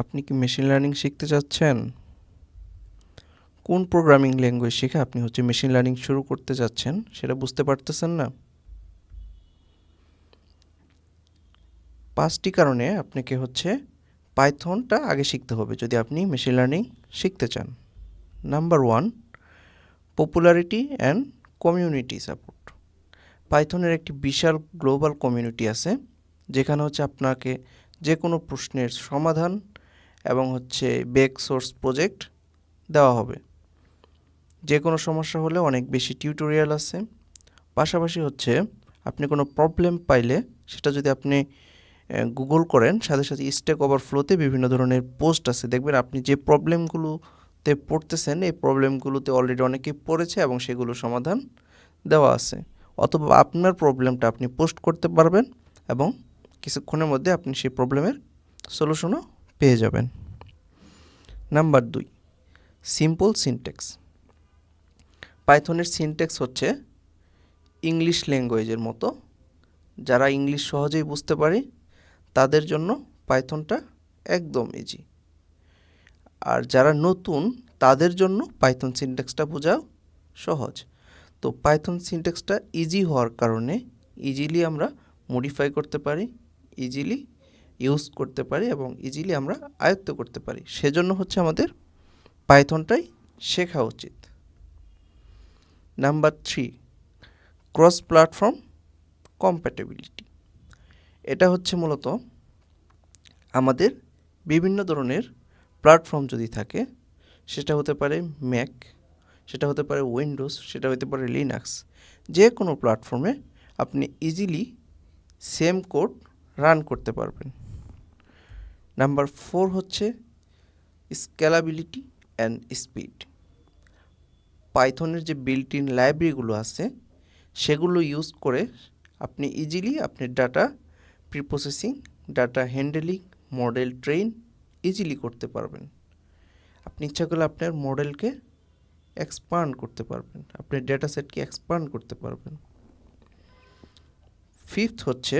আপনি কি machine learning শিখতে চাচ্ছেন? কোন প্রোগ্রামিং ল্যাঙ্গুয়েজ শিখে আপনি হচ্ছে মেশিন লার্নিং শুরু করতে যাচ্ছেন সেটা বুঝতে পারতেছেন না? পাঁচটি কারণে আপনাকে হচ্ছে পাইথনটা আগে শিখতে হবে যদি আপনি মেশিন লার্নিং শিখতে চান। Number one popularity and community support পাইথনের একটি বিশাল গ্লোবাল কমিউনিটি আছে, যেখানে হচ্ছে আপনাকে যে কোনো প্রশ্নের সমাধান এবং হচ্ছে বেক সোর্স প্রজেক্ট দেওয়া হবে। যে কোনো সমস্যা হলে অনেক বেশি টিউটোরিয়াল আছে। পাশাপাশি হচ্ছে আপনি কোনো প্রবলেম পাইলে সেটা যদি আপনি গুগল করেন, সাথে সাথে স্টেক ওভারফ্লোতে বিভিন্ন ধরনের পোস্ট আছে। দেখবেন আপনি যে প্রবলেমগুলোতে পড়তেছেন, এই প্রবলেমগুলোতে অলরেডি অনেকেই পড়েছে এবং সেগুলো সমাধান দেওয়া আছে। অথবা আপনার প্রবলেমটা আপনি পোস্ট করতে পারবেন এবং কিছুক্ষণের মধ্যে আপনি সেই প্রবলেমের সলিউশনও পেয়ে যাবেন। নাম্বার দুই সিম্পল সিনটেক্স পাইথনের সিনটেক্স হচ্ছে ইংলিশ ল্যাঙ্গুয়েজের মতো। যারা ইংলিশ সহজেই বুঝতে পারে, তাদের জন্য পাইথনটা একদম ইজি আর যারা নতুন, তাদের জন্য পাইথন সিনটেক্সটা বোঝাও সহজ। তো পাইথন সিনটেক্সটা ইজি হওয়ার কারণে ইজিলি আমরা মডিফাই করতে পারি ইজিলি ইউজ করতে পারি এবং ইজিলি আমরা আয়ত্ত করতে পারি। সেজন্য হচ্ছে আমাদের পাইথনটাই শেখা উচিত। Number three cross platform compatibility এটা হচ্ছে মূলত আমাদের বিভিন্ন ধরনের প্ল্যাটফর্ম যদি থাকে, সেটা হতে পারে ম্যাক সেটা হতে পারে উইন্ডোজ সেটা হতে পারে লিনাক্স যে কোনো প্ল্যাটফর্মে আপনি ইজিলি সেম কোড রান করতে পারবেন। নাম্বার ফোর হচ্ছে স্কেলাবিলিটি অ্যান্ড স্পিড পাইথনের যে বিল্ট ইন লাইব্রেরিগুলো আছে, সেগুলো ইউজ করে আপনি ইজিলি আপনি data preprocessing data handling model train easily করতে পারবেন। আপনি ইচ্ছা করলে আপনার মডেলকে এক্সপান্ড করতে পারবেন, আপনি ডেটা সেটকে এক্সপান্ড করতে পারবেন। ফিফথ হচ্ছে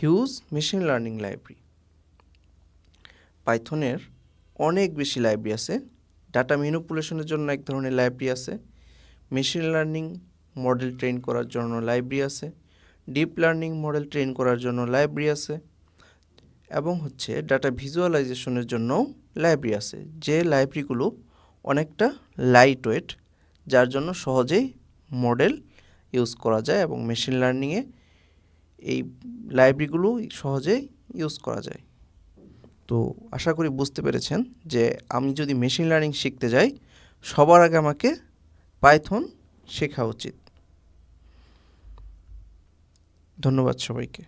হিউজ মেশিন লার্নিং লাইব্রেরি পাইথনের অনেক বেশি লাইব্রেরি আছে। ডাটা ম্যানিপুলেশনের জন্য এক ধরনের লাইব্রেরি আছে। মেশিন লার্নিং মডেল ট্রেন করার জন্য লাইব্রেরি আছে। ডিপ লার্নিং মডেল ট্রেন করার জন্য লাইব্রেরি আছে। এবং হচ্ছে ডাটা ভিজুয়ালাইজেশনের জন্যও লাইব্রেরি আছে। যে লাইব্রেরিগুলো অনেকটা লাইট ওয়েট যার জন্য সহজেই মডেল ইউজ করা যায় এবং মেশিন লার্নিংয়ে এই লাইব্রেরিগুলো সহজেই ইউজ করা যায়। তো আশা করি বুঝতে পেরেছেন যে আমি যদি মেশিন লার্নিং শিখতে যাই, সবার আগে আমাকে পাইথন শেখা উচিত। ধন্যবাদ সবাইকে।